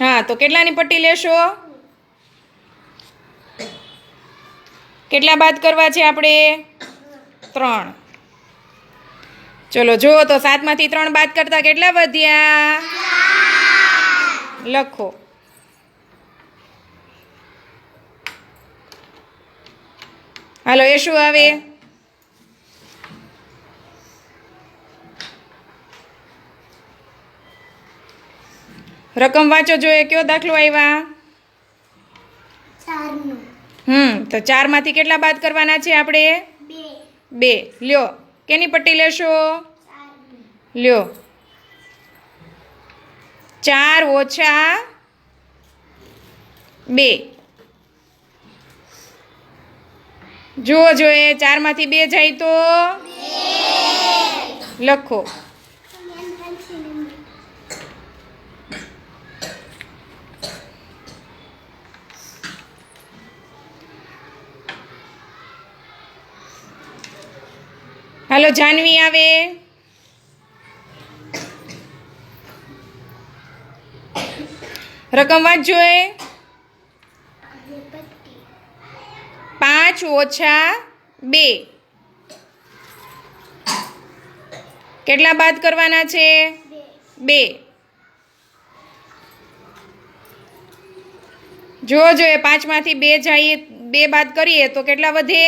હા, તો કેટલાની પટ્ટી લેશો? કેટલા બાદ કરવા છે આપણે? ત્રણ. ચલો, જુઓ તો સાતમાંથી ત્રણ બાદ કરતા કેટલા વધ્યા? લખો. હાલો, એ શું આવે? રકમ વાંચો જોઈએ કયો દાખલો આવ્યા હમ તો ચારમાંથી કેટલા બાદ કરવાના છે આપણે? બે. લ્યો કેની પટ્ટી લેશો? લ્યો. ચાર ઓછા બે. જુઓ જોઈએ ચારમાંથી બે જાય તો? લખો. હાલો, જાનવી આવે. રકમ વાત જોઈએ પાંચ ઓછા બે. કેટલા બાદ કરવાના છે? બે. જો જો એ પાંચમાંથી બે જઈએ, બે બાદ કરીએ તો કેટલા વધે?